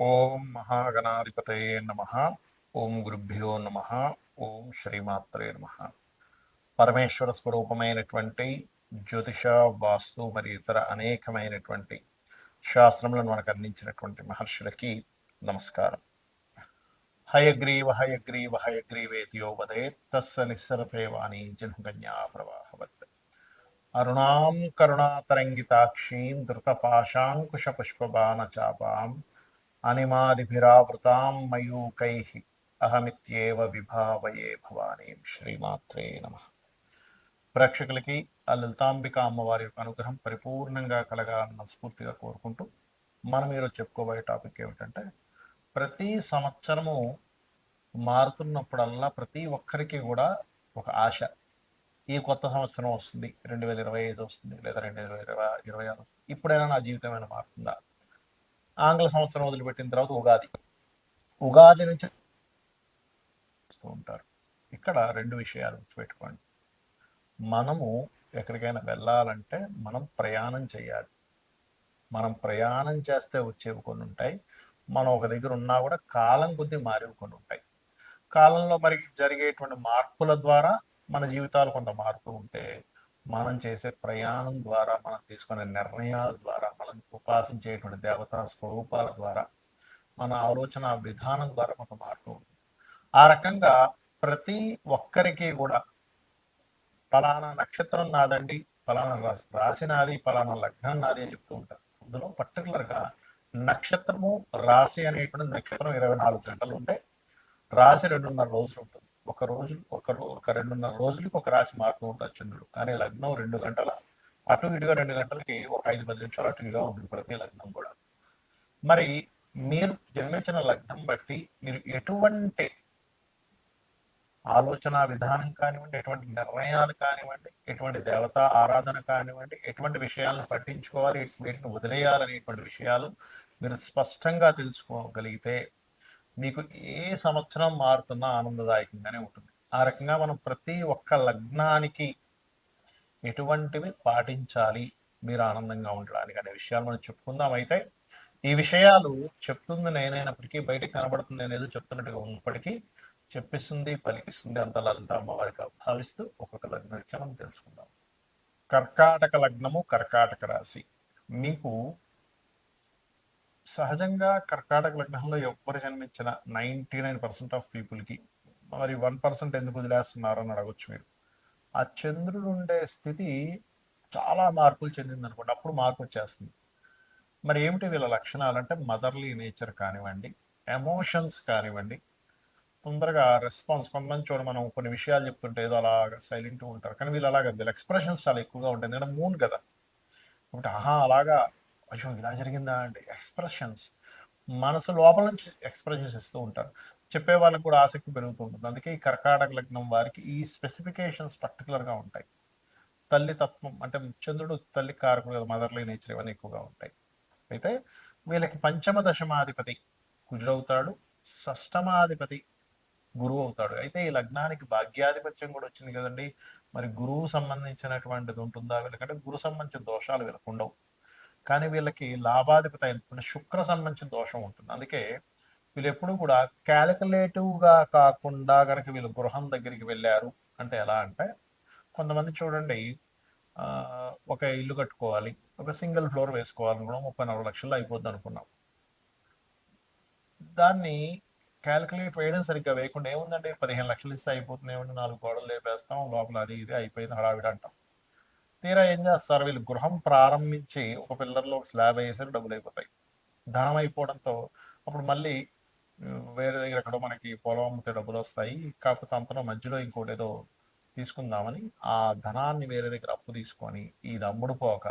ఓం మహాగణాధిపతయే నమ. ఓం గురుభ్యో నమ. ఓం శ్రీమాత్రే నమ. పరమేశ్వర స్వరూపమైనటువంటి జ్యోతిష వాస్తు మరియు ఇతర అనేకమైనటువంటి శాస్త్రములను మనకు అందించినటువంటి మహర్షులకి నమస్కారం. హయగ్రీవ హయగ్రీవ హయగ్రీవేతియో వదేత్ తస్స నిస్సరఫే వాణి జన్మగన్యా ప్రవాహవత్. అరుణాం కరుణాతరంగితాక్షీం ధృతపాశాంకుశపుష్పబాణచాపాం అనిమాదిభిరావృతాం మయూకై అహమిత్యేవ విభావయే భవానీ శ్రీమాత్రే నమ ప్రేక్షకులకి ఆ లలితాంబిక అమ్మవారి యొక్క అనుగ్రహం పరిపూర్ణంగా కలగాలన్న స్ఫూర్తిగా కోరుకుంటూ మనం ఈరోజు చెప్పుకోబోయే టాపిక్ ఏమిటంటే ప్రతి సంవత్సరము మారుతున్నప్పుడల్లా ప్రతి ఒక్కరికి కూడా ఒక ఆశ. ఈ కొత్త సంవత్సరం వస్తుంది రెండు వేల ఇరవై ఐదు వస్తుంది లేదా రెండు వేల ఇరవై ఇరవై ఆరు వస్తుంది. ఇప్పుడైనా నా జీవితం ఏమైనా మారుతుందా? ఆంగ్ల సంవత్సరం వదిలిపెట్టిన తర్వాత ఉగాది. ఉగాది నుంచి ఉంటారు. ఇక్కడ రెండు విషయాలు గుర్తుపెట్టుకోండి. మనము ఎక్కడికైనా వెళ్ళాలంటే మనం ప్రయాణం చేయాలి. మనం ప్రయాణం చేస్తే వచ్చేవి కొన్ని ఉంటాయి. మనం ఒక దగ్గర ఉన్నా కూడా కాలం కొద్దీ మారేవి కొన్ని ఉంటాయి. కాలంలో మరి జరిగేటువంటి మార్పుల ద్వారా మన జీవితాలు కొంత మారుతూ ఉంటే మనం చేసే ప్రయాణం ద్వారా మనం తీసుకునే నిర్ణయాల ద్వారా మనం ఉపాసించేటువంటి దేవతా స్వరూపాల ద్వారా మన ఆలోచన విధానం ద్వారా మనకు మారుతూ ఉంటుంది. ఆ రకంగా ప్రతి ఒక్కరికి కూడా ఫలానా నక్షత్రం నాదండి ఫలానా రాశి నాది ఫలానా లగ్నం నాది అని చెప్తూ ఉంటారు. అందులో పర్టికులర్గా నక్షత్రము రాశి అనేటువంటి నక్షత్రం ఇరవై నాలుగు గంటలు ఉంటే రాశి రెండున్నర రోజులు ఉంటుంది. ఒక రోజు ఒక ఒక రెండున్నర రోజులకి ఒక రాశి మారుతూ ఉంటారు చంద్రుడు. కానీ లగ్నం రెండు గంటల అటు ఇటుగా రెండు గంటలకి ఒక ఐదు పది నిమిషాలు అటు ఇటుగా ఉంటుంది ప్రతి లగ్నం కూడా. మరి మీరు జన్మించిన లగ్నం బట్టి మీరు ఎటువంటి ఆలోచన విధానం కానివ్వండి ఎటువంటి నిర్ణయాలు కానివ్వండి ఎటువంటి దేవతా ఆరాధన కానివ్వండి ఎటువంటి విషయాలను పట్టించుకోవాలి వీటిని వదిలేయాలనేటువంటి విషయాలు మీరు స్పష్టంగా తెలుసుకోగలిగితే మీకు ఏ సంవత్సరం మారుతున్నా ఆనందదాయకంగానే ఉంటుంది. ఆ రకంగా మనం ప్రతి ఒక్క లగ్నానికి ఎటువంటివి పాటించాలి మీరు ఆనందంగా ఉండడానికి అనే విషయాలు మనం చెప్పుకుందాం. అయితే ఈ విషయాలు చెప్తుంది నేనైనప్పటికీ బయటకు కనబడుతుంది అనేది చెప్తున్నట్టుగా ఉన్నప్పటికీ చెప్పిస్తుంది పలికిస్తుంది అంత లలిత అమ్మవారిగా భావిస్తూ ఒక్కొక్క లగ్న విషయం మనం తెలుసుకుందాం. కర్కాటక లగ్నము కర్కాటక రాశి. మీకు సహజంగా కర్కాటక లగ్నంలో ఎవరు జన్మించిన నైంటీ నైన్ పర్సెంట్ ఆఫ్ పీపుల్కి మరి వన్ పర్సెంట్ ఎందుకు వదిలేస్తున్నారు అని అడగొచ్చు మీరు. ఆ చంద్రుడు ఉండే స్థితి చాలా మార్పులు చెందింది అనుకోండి అప్పుడు మార్పు వచ్చేస్తుంది. మరి ఏమిటి వీళ్ళ లక్షణాలు అంటే మదర్లీ నేచర్ కానివ్వండి ఎమోషన్స్ కానివ్వండి తొందరగా రెస్పాన్స్ కొంతమంది చూడ మనం కొన్ని విషయాలు చెప్తుంటే ఏదో అలా సైలెంట్ ఉంటారు. కానీ వీళ్ళు అలాగా వీళ్ళ ఎక్స్ప్రెషన్స్ చాలా ఎక్కువగా ఉంటాయి. ఎందుకంటే మూన్ కదా. కాబట్టి ఆహా అలాగా అయ్యో! ఇలా జరిగిందా అంటే ఎక్స్ప్రెషన్స్. మనసు లోపల నుంచి ఎక్స్ప్రెషన్స్ ఇస్తూ ఉంటారు. చెప్పే వాళ్ళకి కూడా ఆసక్తి పెరుగుతూ ఉంటుంది. అందుకే ఈ కర్కాటక లగ్నం వారికి ఈ స్పెసిఫికేషన్స్ పర్టికులర్గా ఉంటాయి. తల్లి తత్వం అంటే చంద్రుడు తల్లి కారకుడు కదా మదర్లీ నేచర్ ఇవన్నీ ఎక్కువగా ఉంటాయి. అయితే వీళ్ళకి పంచమ దశమాధిపతి కుజుడవుతాడు షష్టమాధిపతి గురువు అవుతాడు. అయితే ఈ లగ్నానికి భాగ్యాధిపత్యం కూడా వచ్చింది కదండి. మరి గురువు సంబంధించినటువంటిది ఉంటుందా? వీళ్ళకంటే గురు సంబంధించిన దోషాలు వీళ్ళకు ఉండవు. కానీ వీళ్ళకి లాభాధిపతి అయినటువంటి శుక్ర సంబంధించిన దోషం ఉంటుంది. అందుకే వీళ్ళు ఎప్పుడు కూడా క్యాలిక్యులేటివ్గా కాకుండా గనక వీళ్ళు గృహం దగ్గరికి వెళ్ళారు అంటే ఎలా అంటే కొంతమంది చూడండి ఒక ఇల్లు కట్టుకోవాలి ఒక సింగిల్ ఫ్లోర్ వేసుకోవాలనుకున్నాం ముప్పై నాలుగు లక్షల్లో అయిపోద్ది అనుకున్నాం. దాన్ని క్యాలిక్యులేట్ వేయడం సరిగ్గా వేయకుండా ఏముందండి? పదిహేను లక్షలు ఇస్తే అయిపోతుంది ఏముంది? నాలుగు గోడలు లేపేస్తాం లోపల అది ఇది అయిపోయింది హడావిడి అంటాం. తీరా ఏం చేస్తారు వీళ్ళు? గృహం ప్రారంభించి ఒక పిల్లర్లో ఒక స్లాబ్ వేసారు డబ్బులు అయిపోతాయి. ధనం అయిపోవడంతో అప్పుడు మళ్ళీ వేరే దగ్గర ఎక్కడో మనకి పొలం అమ్మితే డబ్బులు వస్తాయి. కాకపోతే అంతలో మధ్యలో ఇంకోటి ఏదో తీసుకుందామని ఆ ధనాన్ని వేరే దగ్గర అప్పు తీసుకొని ఇది అమ్ముడు పోక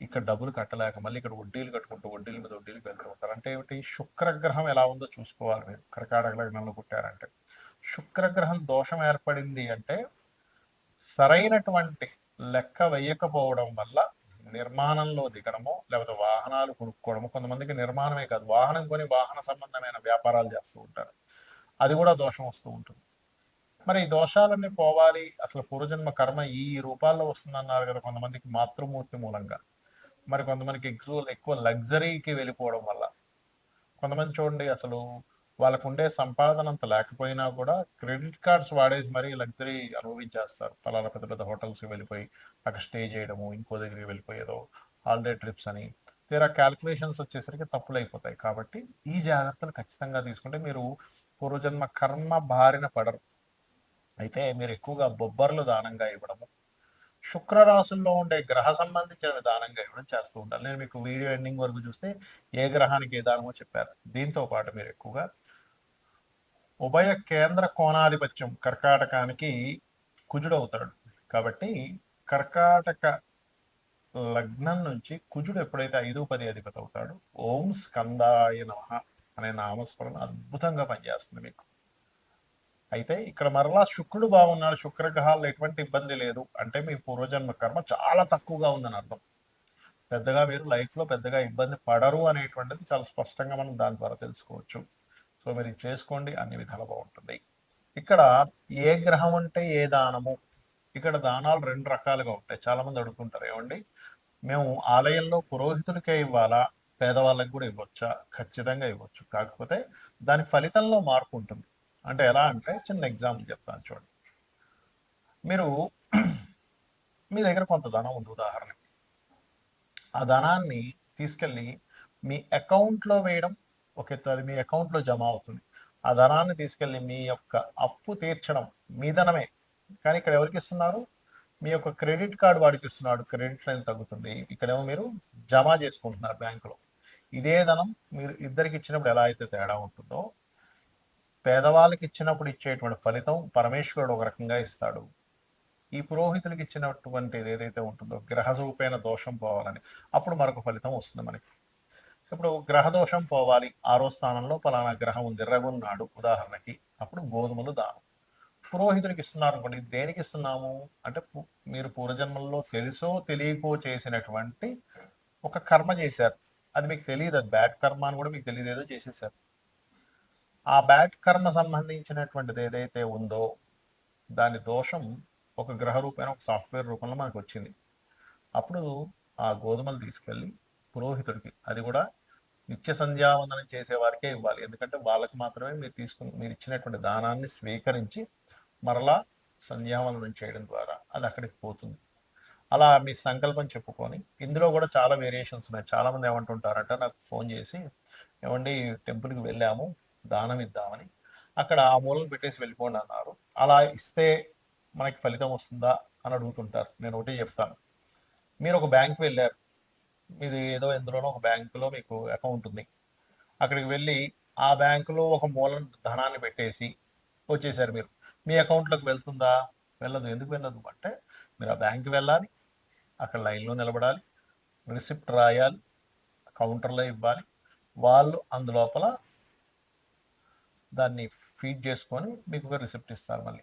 ఇక్కడ డబ్బులు కట్టలేక మళ్ళీ ఇక్కడ వడ్డీలు కట్టుకుంటూ వడ్డీల మీద వడ్డీలు వెళ్తూ ఉంటారు. అంటే ఏమిటి? శుక్రగ్రహం ఎలా ఉందో చూసుకోవాలి మీరు. కర్కాటక లగ్నంలో పుట్టారంటే. శుక్రగ్రహం దోషం ఏర్పడింది అంటే సరైనటువంటి లెక్క వేయకపోవడం వల్ల నిర్మాణంలో దిగడమో లేకపోతే వాహనాలు కొనుక్కోవడము కొంతమందికి నిర్మాణమే కాదు వాహనం కొని వాహన సంబంధమైన వ్యాపారాలు చేస్తూ ఉంటారు. అది కూడా దోషం వస్తూ ఉంటుంది. మరి ఈ దోషాలన్నీ పోవాలి అసలు పూర్వజన్మ కర్మ ఈ రూపాల్లో వస్తుందన్నారు కదా కొంతమందికి మాతృమూర్తి మూలంగా. మరి కొంతమందికి ఎక్కువ ఎక్కువ లగ్జరీకి వెళ్ళిపోవడం వల్ల. కొంతమంది చూడండి అసలు వాళ్ళకు ఉండే సంపాదన అంత లేకపోయినా కూడా క్రెడిట్ కార్డ్స్ వాడేసి మరీ లగ్జరీ అనుభవించేస్తారు. పలానా పెద్ద పెద్ద హోటల్స్కి వెళ్ళిపోయి అక్కడ స్టే చేయడము ఇంకో దగ్గరికి వెళ్ళిపోయి ఏదో హాలిడే ట్రిప్స్ అని తీరా క్యాల్కులేషన్స్ వచ్చేసరికి తప్పులు అయిపోతాయి కాబట్టి ఈ జాగ్రత్తలు ఖచ్చితంగా తీసుకుంటే మీరు పూర్వజన్మ కర్మ బారిన పడరు. అయితే మీరు ఎక్కువగా బొబ్బర్లు దానంగా ఇవ్వడము శుక్రరాశుల్లో ఉండే గ్రహ సంబంధించిన దానంగా ఇవ్వడం చేస్తూ ఉండాలి. నేను మీకు వీడియో ఎండింగ్ వరకు చూస్తే ఏ గ్రహానికి ఏ దానమో చెప్పారు. దీంతో పాటు మీరు ఎక్కువగా ఉభయ కేంద్ర కోణాధిపత్యం కర్కాటకానికి కుజుడు అవుతాడు కాబట్టి కర్కాటక లగ్నం నుంచి కుజుడు ఎప్పుడైతే ఐదు పది అధిపతి అవుతాడు ఓం స్కందాయ నమ అనే నామస్మరణ అద్భుతంగా పనిచేస్తుంది మీకు. అయితే ఇక్కడ మరలా శుక్రుడు బాగున్నాడు శుక్రగ్రహాల్లో ఎటువంటి ఇబ్బంది లేదు. అంటే మీ పూర్వజన్మ కర్మ చాలా తక్కువగా ఉందని అర్థం. పెద్దగా మీరు లైఫ్లో పెద్దగా ఇబ్బంది పడరు అనేటువంటిది చాలా స్పష్టంగా మనం దాని ద్వారా తెలుసుకోవచ్చు. సో మీరు చేసుకోండి అన్ని విధాలు బాగుంటుంది. ఇక్కడ ఏ గ్రహం అంటే ఏ దానము? ఇక్కడ దానాలు రెండు రకాలుగా ఉంటాయి. చాలా మంది అడుగుతుంటారు ఏమండి? మేము ఆలయంలో పురోహితుడికే ఇవ్వాలా? పేదవాళ్ళకి కూడా ఇవ్వచ్చా? ఖచ్చితంగా ఇవ్వచ్చు. కాకపోతే దాని ఫలితంలో మార్పు ఉంటుంది. అంటే ఎలా అంటే చిన్న ఎగ్జాంపుల్ చెప్తాను చూడండి. మీరు మీ దగ్గర కొంత ధనం ఉంది ఉదాహరణకి. ఆ ధనాన్ని తీసుకెళ్ళి మీ అకౌంట్లో వేయడం ఒక తది మీ అకౌంట్లో జమ అవుతుంది. ఆ ధనాన్ని తీసుకెళ్ళి మీ యొక్క అప్పు తీర్చడం మీ ధనమే కానీ ఇక్కడ ఎవరికి ఇస్తున్నారు? మీ యొక్క క్రెడిట్ కార్డు వాడికి ఇస్తున్నాడు. క్రెడిట్ లైన్ తగ్గుతుంది. ఇక్కడేమో మీరు జమ చేసుకుంటున్నారు బ్యాంకులో. ఇదే ధనం మీరు ఇద్దరికి ఇచ్చినప్పుడు ఎలా అయితే తేడా ఉంటుందో పేదవాళ్ళకి ఇచ్చినప్పుడు ఇచ్చేటువంటి ఫలితం పరమేశ్వరుడు ఒక రకంగా ఇస్తాడు. ఈ పురోహితునికి ఇచ్చినటువంటిది ఏదైతే ఉంటుందో గ్రహ రూపేణ దోషం పోవాలని అప్పుడు మరొక ఫలితం వస్తుంది మనకి. ఇప్పుడు గ్రహ దోషం పోవాలి. ఆరో స్థానంలో పలానా గ్రహం ఉంది. రగున్నాడు ఉదాహరణకి అప్పుడు గోధుమలు దానం. పురోహితుడికి ఇస్తున్నారు అనుకోండి. దేనికి ఇస్తున్నాము? అంటే మీరు పూర్వజన్మల్లో తెలుసో తెలియకో చేసినటువంటి ఒక కర్మ చేశారు. అది మీకు తెలియదు. అది బ్యాడ్ కర్మ అని కూడా మీకు తెలియదు. ఏదో చేసేసారు ఆ బ్యాడ్ కర్మ సంబంధించినటువంటిది ఏదైతే ఉందో దాని దోషం ఒక గ్రహ రూపమైన ఒక సాఫ్ట్వేర్ రూపంలో మనకు వచ్చింది. అప్పుడు ఆ గోధుమలు తీసుకెళ్ళి పురోహితుడికి అది కూడా నిత్య సంధ్యావందనం చేసే వారికే ఇవ్వాలి. ఎందుకంటే వాళ్ళకి మాత్రమే మీరు తీసుకుని మీరు ఇచ్చినటువంటి దానాన్ని స్వీకరించి మరలా సంధ్యావందనం చేయడం ద్వారా అది అక్కడికి పోతుంది. అలా మీ సంకల్పం చెప్పుకొని ఇందులో కూడా చాలా వేరియేషన్స్ ఉన్నాయి. చాలామంది ఏమంటుంటారంట ఏమంటుంటారంటే నాకు ఫోన్ చేసి ఏమండి టెంపుల్కి వెళ్ళాము దానం ఇద్దామని. అక్కడ ఆ మూలం పెట్టేసి వెళ్ళిపోండి అన్నారు. అలా ఇస్తే మనకి ఫలితం వస్తుందా అని అడుగుతుంటారు. నేను ఒకటి చెప్తాను. మీరు ఒక బ్యాంక్ వెళ్ళారు. మీది ఏదో ఎందులోనో ఒక బ్యాంకులో మీకు అకౌంట్ ఉంది. అక్కడికి వెళ్ళి ఆ బ్యాంకులో ఒక మూలం ధనాన్ని పెట్టేసి వచ్చేసారు మీరు. మీ అకౌంట్లోకి వెళ్తుందా? వెళ్ళదు. ఎందుకు వెళ్ళదు? అంటే మీరు ఆ బ్యాంక్ వెళ్ళాలి అక్కడ లైన్లో నిలబడాలి రిసిప్ట్ రాయాలి కౌంటర్లో ఇవ్వాలి. వాళ్ళు అందులోపల దాన్ని ఫీడ్ చేసుకొని మీకు ఒక రిసిప్ట్ ఇస్తారు మళ్ళీ.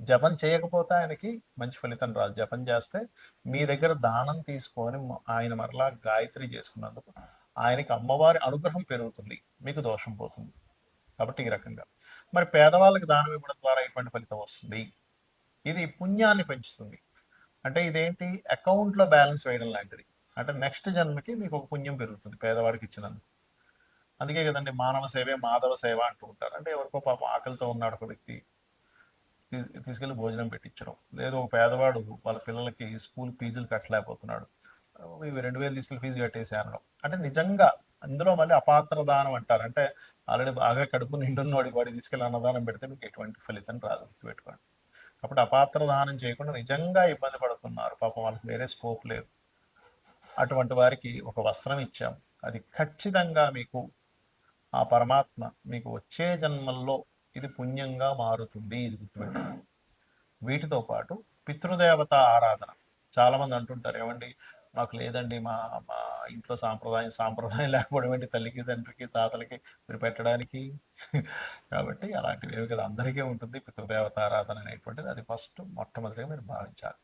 జపం చేయకపోతే ఆయనకి మంచి ఫలితం రాదు. జపం చేస్తే మీ దగ్గర దానం తీసుకొని ఆయన మరలా గాయత్రి చేసుకున్నందుకు ఆయనకి అమ్మవారి అనుగ్రహం పెరుగుతుంది. మీకు దోషం పోతుంది. కాబట్టి ఈ రకంగా. మరి పేదవాళ్ళకి దానం ఇవ్వడం ద్వారా ఎటువంటి ఫలితం వస్తుంది? ఇది పుణ్యాన్ని పెంచుతుంది. అంటే ఇదేంటి? అకౌంట్లో బ్యాలెన్స్ వేయడం లాంటిది. అంటే నెక్స్ట్ జన్మకి మీకు ఒక పుణ్యం పెరుగుతుంది పేదవాడికి ఇచ్చినందుకు. అందుకే కదండి మానవ సేవే మాధవ సేవ అంటూ ఉంటారు. అంటే ఎవరికో పాప ఆకలితో ఉన్నాడు ఒక వ్యక్తి. తీసుకెళ్ళి భోజనం పెట్టించడం. లేదు ఒక పేదవాడు వాళ్ళ పిల్లలకి స్కూల్ ఫీజులు కట్టలేకపోతున్నాడు. ఇవి రెండు వేలు తీసుకెళ్ళి ఫీజు కట్టేసి అనడం. అంటే నిజంగా అందులో మళ్ళీ అపాత్ర దానం అంటారు. అంటే ఆల్రెడీ బాగా కడుపు నిండున్నవాడికి వాడి తీసుకెళ్ళి అన్నదానం పెడితే మీకు ఎటువంటి ఫలితం రాదు పెట్టుకోండి కాబట్టి అపాత్ర దానం చేయకుండా నిజంగా ఇబ్బంది పడుతున్నారు. పాపం వాళ్ళకి వేరే స్కోప్ లేదు. అటువంటి వారికి ఒక వస్త్రం ఇచ్చాం. అది ఖచ్చితంగా మీకు ఆ పరమాత్మ మీకు వచ్చే జన్మల్లో ఇది పుణ్యంగా మారుతుంది ఇది గుర్తుపెట్టుకోండి వీటితో పాటు పితృదేవత ఆరాధన. చాలా మంది అంటుంటారు ఏమండి మాకు లేదండి మా మా ఇంట్లో సాంప్రదాయం సాంప్రదాయం లేకపోవడం ఏంటి? తల్లికి తండ్రికి తాతలకి మీరు పెట్టడానికి? కాబట్టి అలాంటివి ఏమి కదా అందరికీ ఉంటుంది పితృదేవత ఆరాధన అనేటువంటిది. అది ఫస్ట్ మొట్టమొదటిగా మీరు భావించాలి.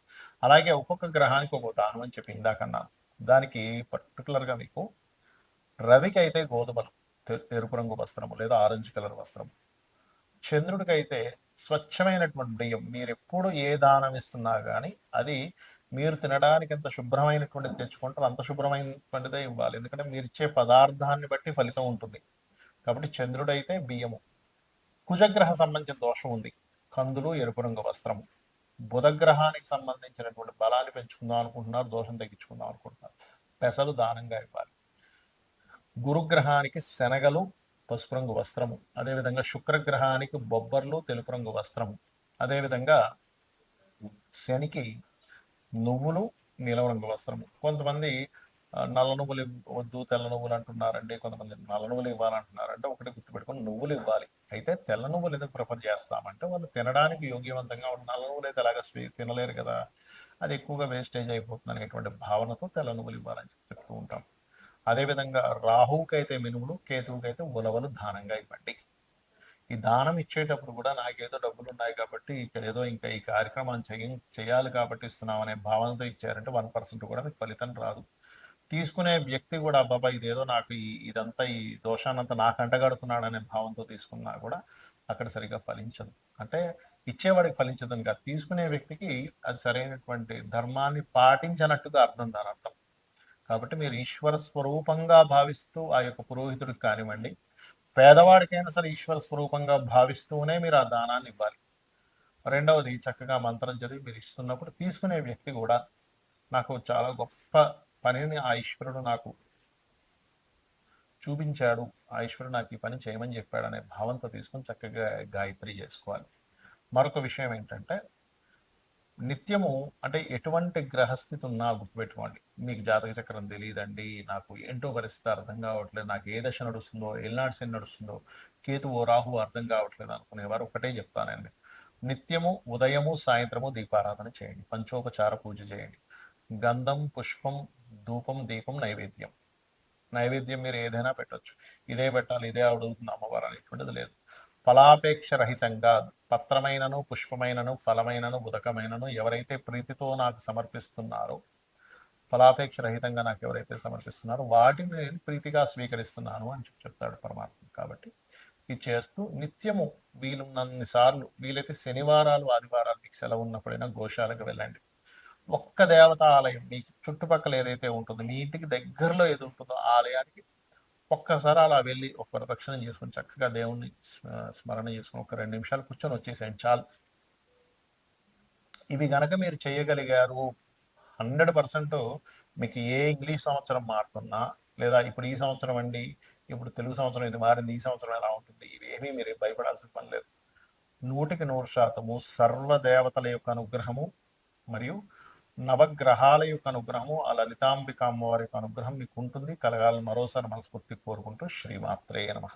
అలాగే ఒక్కొక్క గ్రహానికి ఒక దానం అని చెప్పి ఇందాకన్నాను దానికి పర్టికులర్గా మీకు రవికి అయితే గోధుమలు తె- ఎరుపు రంగు వస్త్రము లేదా ఆరెంజ్ కలర్ వస్త్రము. చంద్రుడికి అయితే స్వచ్ఛమైనటువంటి బియ్యం మీరు ఎప్పుడు ఏ దానం ఇస్తున్నా కానీ అది మీరు తినడానికి ఎంత శుభ్రమైనటువంటిది తెచ్చుకుంటారో అంత శుభ్రమైనటువంటిదే ఇవ్వాలి. ఎందుకంటే మీరు ఇచ్చే పదార్థాన్ని బట్టి ఫలితం ఉంటుంది. కాబట్టి చంద్రుడైతే బియ్యము. కుజగ్రహ సంబంధించిన దోషం ఉంది. కందులు ఎరుపు రంగు వస్త్రము. బుధగ్రహానికి సంబంధించినటువంటి బలాన్ని పెంచుకుందాం అనుకుంటున్నారు దోషం తగ్గించుకుందాం అనుకుంటున్నారు. పెసలు దానంగా ఇవ్వాలి. గురుగ్రహానికి శనగలు పసుపు రంగు వస్త్రము. అదేవిధంగా శుక్రగ్రహానికి బొబ్బర్లు తెలుపు రంగు వస్త్రము. అదేవిధంగా శనికి నువ్వులు నీలం రంగు వస్త్రము. కొంతమంది నల్ల నువ్వులు వద్దు తెల్ల నువ్వులు అంటున్నారండి. కొంతమంది నల్ల నువ్వులు ఇవ్వాలంటున్నారంటే ఒకటి గుర్తుపెట్టుకొని నువ్వులు ఇవ్వాలి. అయితే తెల్ల నువ్వులు ఎందుకు ప్రిఫర్ చేస్తామంటే వాళ్ళు తినడానికి యోగ్యవంతంగా ఉన్న నల్ల నువ్వులు అయితే అలాగా స్వీ- తినలేరు కదా. అది ఎక్కువగా వేస్టేజ్ అయిపోతుంది అనేటువంటి భావనతో తెల్ల నువ్వులు ఇవ్వాలని చెప్తూ ఉంటాం. అదేవిధంగా రాహువుకి అయితే మినుములు కేతువుకి అయితే ఉలవలు దానంగా ఇవ్వండి. ఈ దానం ఇచ్చేటప్పుడు కూడా నాకేదో డబ్బులు ఉన్నాయి కాబట్టి ఇక్కడ ఏదో ఇంకా ఈ కార్యక్రమం చేయ చేయాలి కాబట్టి ఇస్తున్నాం అనే భావనతో ఇచ్చారంటే వన్ పర్సెంట్ కూడా మీకు ఫలితం రాదు. తీసుకునే వ్యక్తి కూడా అబ్బాబా ఇదేదో నాకు ఈ ఇదంతా ఈ దోషాన్నంతా నాకు అంటగడుతున్నాడు అనే భావంతో తీసుకున్నా కూడా అక్కడ సరిగా ఫలించదు. అంటే ఇచ్చేవాడికి ఫలించదు కాదు తీసుకునే వ్యక్తికి అది సరైనటువంటి ధర్మాన్ని పాటించనట్టుగా అర్థం దాని అర్థం. కాబట్టి మీరు ఈశ్వర స్వరూపంగా భావిస్తూ ఆ యొక్క పురోహితుడికి కానివ్వండి పేదవాడికైనా సరే ఈశ్వర స్వరూపంగా భావిస్తూనే మీరు ఆ దానాన్ని ఇవ్వాలి. రెండవది చక్కగా మంత్రం చదివి మీరు ఇస్తున్నప్పుడు తీసుకునే వ్యక్తి కూడా నాకు చాలా గొప్ప పనిని ఆ ఈశ్వరుడు నాకు చూపించాడు. ఆ ఈశ్వరుడు నాకు ఈ పని చేయమని చెప్పాడు అనే భావంతో తీసుకొని చక్కగా గాయత్రి చేసుకోవాలి. మరొక విషయం ఏంటంటే నిత్యము అంటే ఎటువంటి గ్రహస్థితి ఉన్నా గుర్తుపెట్టుకోండి. మీకు జాతక చక్రం తెలియదండి నాకు ఏంటో పరిస్థితి అర్థం కావట్లేదు నాకు ఏ దశ నడుస్తుందో ఎల్నాడు శని నడుస్తుందో కేతువు రాహు అర్థం కావట్లేదు అనుకునేవారు ఒకటే చెప్తానండి. నిత్యము ఉదయము సాయంత్రము దీపారాధన చేయండి. పంచోపచార పూజ చేయండి. గంధం పుష్పం ధూపం దీపం నైవేద్యం. నైవేద్యం మీరు ఏదైనా పెట్టొచ్చు. ఇదే పెట్టాలి ఇదే అడుగుతుంది అమ్మవారు అనేటువంటిది లేదు. ఫలాపేక్ష రహితంగా పత్రమైనను పుష్పమైనను ఫలమైనను ఉదకమైనను ఎవరైతే ప్రీతితో నాకు సమర్పిస్తున్నారో ఫలాపేక్ష రహితంగా నాకు ఎవరైతే సమర్పిస్తున్నారో వాటిని నేను ప్రీతిగా స్వీకరిస్తున్నాను అని చెప్తాడు పరమాత్మ. కాబట్టి ఇది చేస్తూ నిత్యము వీలున్నన్ని సార్లు వీలైతే శనివారాలు ఆదివారాలు మీకు సెలవు ఉన్నప్పుడైనా గోశాలకు వెళ్ళండి. ఒక్క దేవత ఆలయం మీకు చుట్టుపక్కల ఏదైతే ఉంటుందో మీ ఇంటికి దగ్గరలో ఏది ఉంటుందో ఆలయానికి ఒక్కసారి అలా వెళ్ళి ఒక ప్రదక్షిణం చేసుకొని చక్కగా దేవుణ్ణి స్మ- స్మరణ చేసుకొని ఒక రెండు నిమిషాలు కూర్చొని వచ్చేసేయండి చాలు. ఇవి గనక మీరు చేయగలిగారు హండ్రెడ్ పర్సెంట్ మీకు ఏ ఇంగ్లీష్ సంవత్సరం మారుతున్నా లేదా ఇప్పుడు ఈ సంవత్సరం అండి ఇప్పుడు తెలుగు సంవత్సరం ఇది మారింది ఈ సంవత్సరం ఎలా ఉంటుంది ఇవేమీ మీరు భయపడాల్సిన పని లేదు. నూటికి నూరు శాతము సర్వ దేవతల యొక్క అనుగ్రహము మరియు నవగ్రహాల యొక్క అనుగ్రహము ఆ లలితాంబిక అమ్మవారి యొక్క అనుగ్రహం మీకు ఉంటుంది కలగాలని మరోసారి మనస్ఫూర్తి కోరుకుంటూ శ్రీమాత్రేయ నమః.